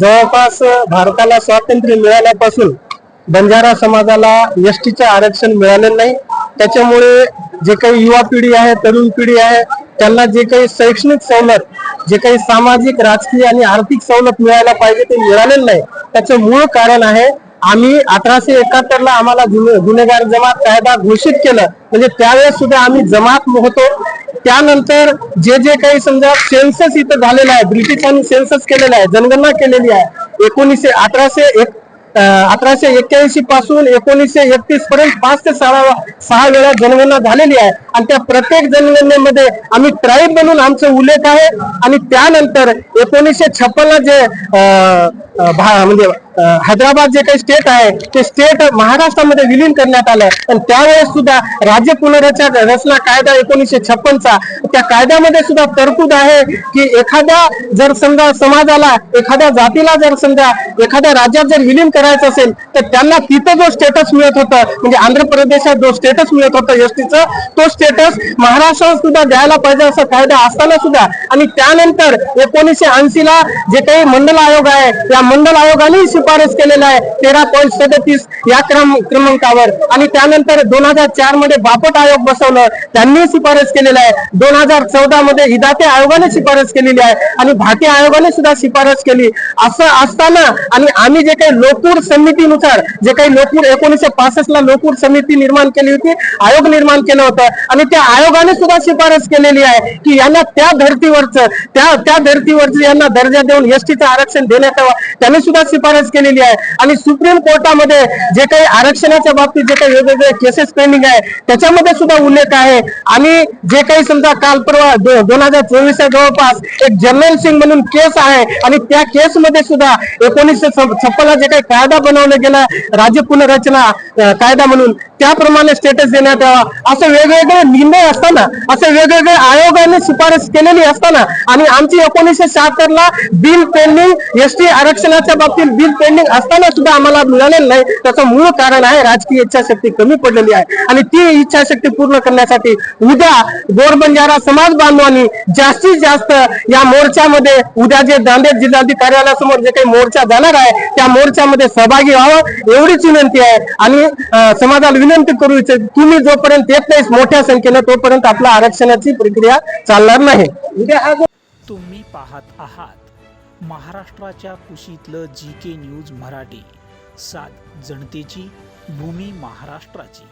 जवळपास भारताला स्वातंत्र्य मिळाल्यापासून बंजारा समाजाला एसटीचं आरक्षण मिळालेलं नाही. त्याच्यामुळे जे काही युवा पिढी आहे तरुण पिढी आहे त्यांना जे काही शैक्षणिक सवलत जे काही सामाजिक राजकीय आणि आर्थिक सवलत मिळायला पाहिजे ते मिळालेलं नाही. त्याचं मूळ कारण आहे आम्ही अठराशे एकाहत्तर ला आम्हाला गुन्हे- गुन्हेगार जमात कायदा घोषित केलं. म्हणजे त्यावेळेस सुद्धा आम्ही जमात होतो त्यानंतर जे जे काही समजा सेन्सस इथं झालेलं आहे ब्रिटिशांनी सेन्सस केलेलं आहे जनगणना केलेली आहे एकोणीसशे अठराशे एक अठराशे एक्क्याऐंशी पासून एकोणीसशे एकतीस पर्यंत पाच ते सहा सहा वेळा जनगणना झालेली आहे. आणि त्या प्रत्येक जनगणनेमध्ये आम्ही ट्राईब म्हणून आमचा उल्लेख आहे. आणि त्यानंतर एकोणीसशे छप्पनला जे म्हणजे हैदराबाद जे काही स्टेट आहे ते स्टेट महाराष्ट्रामध्ये विलीन करण्यात आलं पण त्यावेळेस सुद्धा राज्य पुनर्रचना रचना कायदा एकोणीसशे छप्पनचा त्या कायद्यामध्ये सुद्धा तरतूद आहे की एखाद्या जर समजा समाजाला एखाद्या जातीला जर समजा एखाद्या राज्यात जर विलीन करायचं असेल तर त्यांना तिथं जो स्टेटस मिळत होतं म्हणजे आंध्र प्रदेशात जो स्टेटस मिळत होतं एसटीचं तो स्टेटस महाराष्ट्राला सुद्धा द्यायला पाहिजे असा कायदा असताना सुद्धा आणि त्यानंतर एकोणीसशे ऐंशी ला जे काही मंडल आयोग आहे या मंडल आयोगाने शिफारस केलेला आहे तेरा पॉईंट सदतीस या क्रम क्रमांकावर. आणि त्यानंतर दोन हजार चारमध्ये बापट आयोग बसवलं त्यांनी शिफारस केलेला आहे. दोन हजार चौदा मध्ये हिदाते आयोगाने शिफारस केलेली आहे आणि भारतीय आयोगाने सुद्धा शिफारस केली. असं असताना आणि आम्ही जे काही लोकूर समितीनुसार जे काही लोकूर एकोणीसशे पासष्ट ला लोकूर समिती निर्माण केली होती आयोग निर्माण केलं होतं. आणि त्या आयोगाने सुद्धा शिफारस केलेली आहे की यांना त्या धर्तीवरच त्या त्या धर्तीवरच यांना दर्जा देऊन एसटीचं आरक्षण देण्यात यावं. त्यांनी सुद्धा शिफारस केलेली आहे. आणि सुप्रीम कोर्टामध्ये जे काही आरक्षणाच्या बाबतीत जे काही वेगवेगळे केसेस पेंडिंग आहे त्याच्यामध्ये सुद्धा उल्लेख आहे. आणि जे काही समजा काल परवा दोन हजार चोवीसच्या जवळपास एक जर्नल सिंग म्हणून केस आहे. आणि त्या केसमध्ये सुद्धा एकोणीसशे छप्पनला जे काही कायदा बनवला गेला राज्य पुनर्रचना कायदा म्हणून त्याप्रमाणे स्टेटस देण्यात यावा. असं वेगवेगळे निर्णय असताना असे वेगवेगळे आयोगाने शिफारस केलेली असताना आणि आमची एकोणीसशे शहात्तर ला बिल पेंडिंग एसटी आरक्षणाच्या बाबतीत बिल पेंडिंग असताना सुद्धा आम्हाला मिळालेलं नाही. त्याचं मूळ कारण आहे राजकीय इच्छाशक्ती कमी पडलेली आहे. आणि ती इच्छाशक्ती पूर्ण करण्यासाठी उद्या गोरबंजारा समाज बांधवांनी जास्तीत जास्त या मोर्चामध्ये उद्या जे नांदेड जिल्हाधिकारी कार्यालयासमोर जे काही मोर्चा जाणार आहे त्या मोर्चामध्ये सहभागी व्हावं एवढीच विनंती आहे. आणि समाजाला विनंती करू इच्छित तुम्ही जोपर्यंत येत नाही मोठ्या केलं तोपर्यंत आपल्या आरक्षणाची प्रक्रिया चालणार नाही. उद्या तुम्ही पाहत आहात महाराष्ट्राच्या कुशीतलं जी के न्यूज मराठी. सात जनतेची भूमी महाराष्ट्राची.